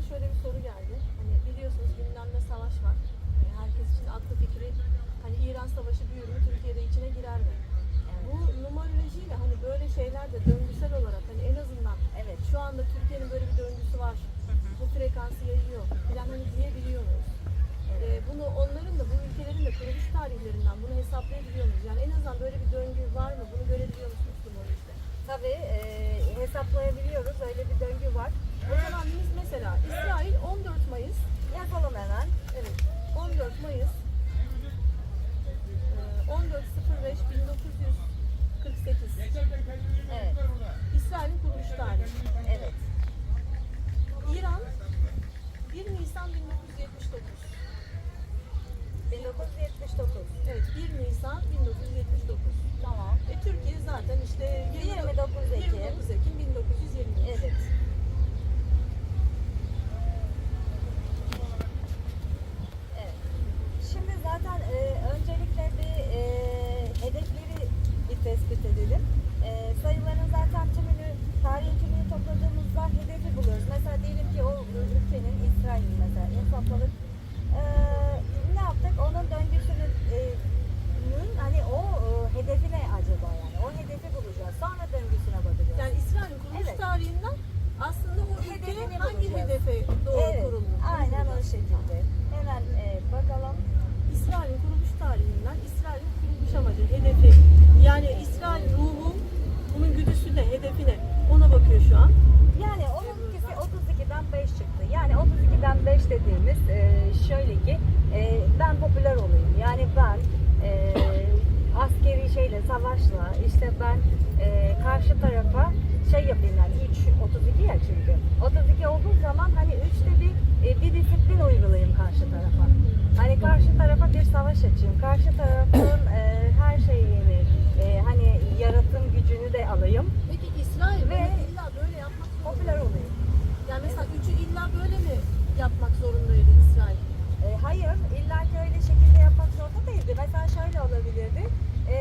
aklıma şöyle bir soru geldi. Hani biliyorsunuz gündemde savaş var. Hani herkes için aklı fikri hani İran savaşı büyür mü Türkiye'de içine girer mi? Bu numarolojiyle hani böyle şeyler de döngüsel olarak hani en azından Evet. şu anda Türkiye'nin böyle bir döngüsü var. Bu frekansı yayıyor falan hani diyebiliyor muyuz? Ee, bunu onların da bu ülkelerin de kuruluş tarihlerinden bunu hesaplayabiliyor muyuz? Yani en azından böyle bir döngü var mı? Bunu görebiliyor musunuz numarolojide? Tabii e, hesaplayabiliyoruz. Öyle bir döngü var. 1979. Evet 1 Nisan 1979. Tamam. E, Türkiye zaten işte 29 Ekim. 29 Ekim 1923. Evet. Evet. Şimdi zaten e, öncelikle bir e, hedefleri bir tespit edelim. E, sayıların zaten tümünü, tarihin tümünü topladığımızda hedefi buluyoruz. Mesela diyelim ki o ülkenin İsrail'in mesela hesapladık. E, ne yaptık? Onun döngüsünün e, nün, hani o e, hedefi ne acaba yani? O hedefi bulacağız. Sonra döngüsüne bakacağız. Yani İsrail'in kuruluş Evet. tarihinden aslında o ülke Hedefini hangi bulacağız. hedefe doğru evet, kuruldu? aynen o şekilde. Hemen e, bakalım. İsrail'in kuruluş tarihinden İsrail'in kuruluş amacı, hedefi. Yani İsrail ruhu, bunun güdüsü ne, hedefi ne? Ona bakıyor şu an. Yani onun ikisi 32'den 5 çıktı. Yani 32'den 5 dediğimiz e, şöyle ki e, ben popüler olayım. Yani ben e, askeri şeyle savaşla işte ben e, karşı tarafa şey yapayım yani 3 32 ya çünkü. 32 olduğu zaman hani 3'te bir e, bir disiplin uygulayayım karşı tarafa. Hani karşı tarafa bir savaş açayım. Karşı tarafın e, her şeyini e, hani yaratım gücünü de alayım. Peki İsrail Ve- bunu illa böyle yapmak zorunda Popüler olayım. Yani mesela üçü illa böyle mi yapmak zorundaydı İsrail? E, hayır, illa ki öyle şekilde yapmak zorunda değildi. Mesela şöyle olabilirdi. E,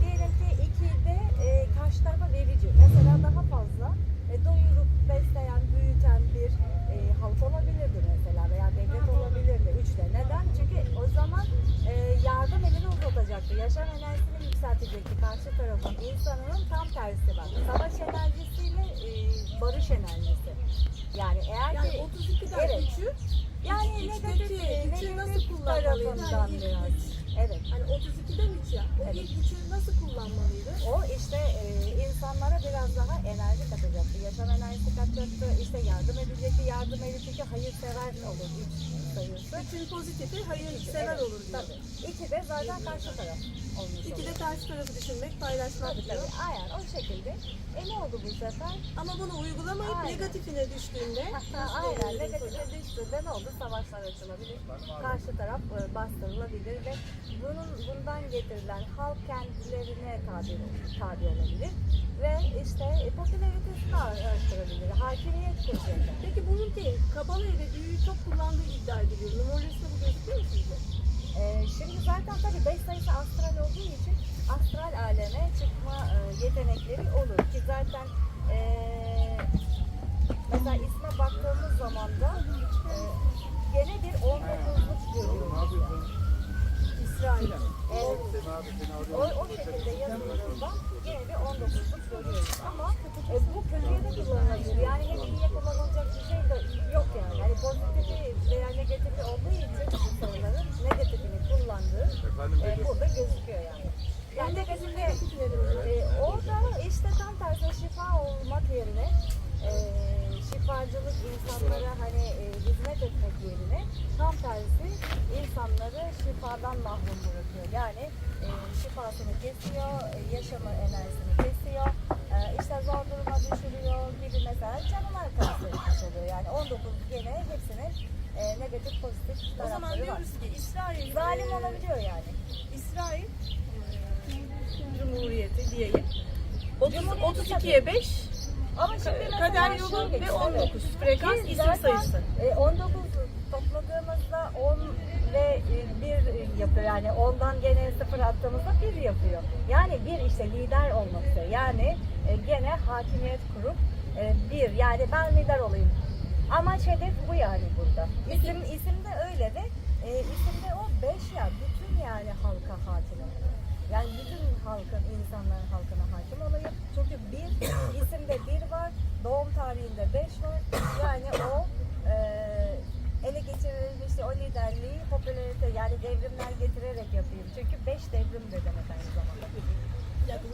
diyelim ki ikide e, karşı tarafa verici. Mesela daha fazla e, doyurup besleyen, büyüten bir e, halk olabilirdi mesela veya devlet olabilirdi. Üçte. Neden? Çünkü o zaman e, yardım elini uzatacaktı. Yaşam enerjisini yükseltecekti karşı tarafın. insanının tam tersi bak. Savaş enerjisiyle e, barış enerjisi. Yani eğer Yani ki 32'den Evet. üçü yani negatif, üçü nasıl tarafından Yani Evet. hani 32'den 3 ya. O Evet. ilk üçü nasıl kullanmalıydı? Enerji katacaktı. Yaşam enerjisi katacaktı. İşte yardım edecekti. Yardım edecek çünkü hayırsever olur üç sayısı. Üçün pozitifi hayırsever Evet, olur diyor. Tabii. İki de zaten karşı taraf olmuş İki de karşı tarafı düşünmek, paylaşmak Tabii diyor. tabii. Aynen o şekilde. E ne oldu bu sefer? Ama bunu uygulamayıp Aynen. negatifine düştüğünde aynen negatife düştüğünde ne oldu? Savaşlar açılabilir. Karşı taraf e, bastırılabilir ve bunun bundan getirilen halk kendilerine tabi, tabi olabilir. Ve işte e, ar- arttırabilir. Hakimiyet. Peki bu ülkenin Kabala'yı ve büyüyü çok kullandığı iddia ediliyor. Numarolojisinde bu gözüküyor mu sizce? Ee, şimdi zaten tabii 5 sayısı astral olduğu için astral aleme çıkma e, yetenekleri olur ki zaten e, mesela isme baktığımız zaman da e, gene bir 19'luk görüyoruz. İsrail. Evet. O, o şekilde yazıldığında gene bir 19'luk görüyoruz ama e, bu kötüye de kullanılabilir. Yani hep iyiye kullanılacak bir şey de yok yani. Yani pozitifi veya negatifi olduğu için bu sayıların negatifini kullandığı e, burada gözüküyor yani. Yani nedir hocam? e, orada işte tam tersine şifa olmak yerine e, şifacılık insanlara hani e, hizmet etmek yerine tam tersi insanları şifadan mahrum bırakıyor. Yani e, şifasını kesiyor, yaşama enerjisini kesiyor, e, işte zor duruma düşürüyor gibi mesela canına kastetmiş oluyor. Yani 19 gene hepsinin e, negatif pozitif O zaman tarafları var. diyoruz ki İsrail Zalim e, olabiliyor yani. İsrail e, Cumhuriyeti diyeyim. 30, Cumhuriyeti 32'ye 5 Ama şimdi kader yolu ve 19 frekans isim sayısı. E, 19 topladığımızda 10 ve 1 yapıyor. Yani 10'dan gene 0 attığımızda 1 yapıyor. Yani bir işte lider olmak istiyor. Yani e, gene hakimiyet kurup e, bir yani ben lider olayım Amaç hedef bu yani burada. İsim, isim de öyle ve e, isimde o beş ya bütün yani halka hakim olayım. Yani bütün halkın, insanların halkına hakim olayım. Çünkü bir, isimde bir var, doğum tarihinde beş var. Yani o e, ele işte o liderliği popülerite yani devrimler getirerek yapayım. Çünkü beş devrim de demek aynı zamanda. Yakın